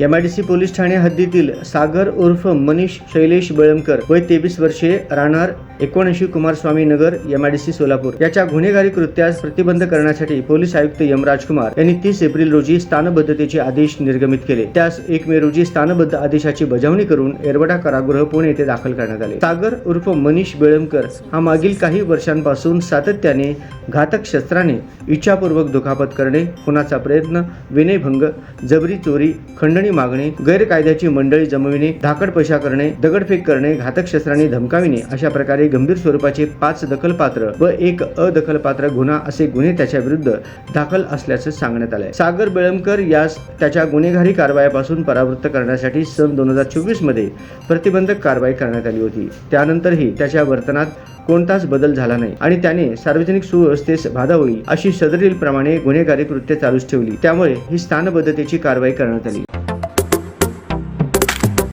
M I D C police Thane हद्दीतील सागर उर्फ मनीष शैलेश बेळमकर वय तेवीस वर्षे राहणार एकोणऐंशी कुमारस्वामी नगर सी सोलापूर. याच्या गुन्हेगारी कृत्यास प्रतिबंध करण्यासाठी पोलीस आयुक्त यम राजकुमार यांनी तीस एप्रिल रोजी स्थानबद्धतेचे आदेश निर्गमित केले. त्यास एक मे रोजी स्थानबद्ध आदेशाची बजावणी करून एरवडा कारागृह पुणे येथे दाखल करण्यात आले. सागर उर्फ मनीष बेळमकर हा मागील काही वर्षांपासून सातत्याने घातक शस्त्राने इच्छापूर्वक दुखापत करणे खुनाचा प्रयत्न विनयभंग जबरी चोरी खंडणी मागणे गैरकायद्याची मंडळी जमविणे धाकड पैसा करणे दगडफेक करणे घातक शस्त्राने धमकाविणे अशा प्रकारे गंभीर स्वरूपाचे पाच दखलपात्र व एक अदखलपात्र गुन्हा असे गुन्हे त्याच्या विरुद्ध दाखल असल्याचं सांगण्यात आलंय. सागर बेळमकर यास त्याच्या गुन्हेगारी कारवायापासून परावृत्त करण्यासाठी सन दोन हजार चोवीसमध्ये प्रतिबंधक कारवाई करण्यात आली होती. त्यानंतरही त्याच्या वर्तनात कोणताच बदल झाला नाही आणि त्याने सार्वजनिक सुव्यवस्थेस बाधा होईल अशी सदरील प्रमाणे गुन्हेगारी कृत्य चालूच ठेवली. त्यामुळे ही स्थानबद्धतेची कारवाई करण्यात आली.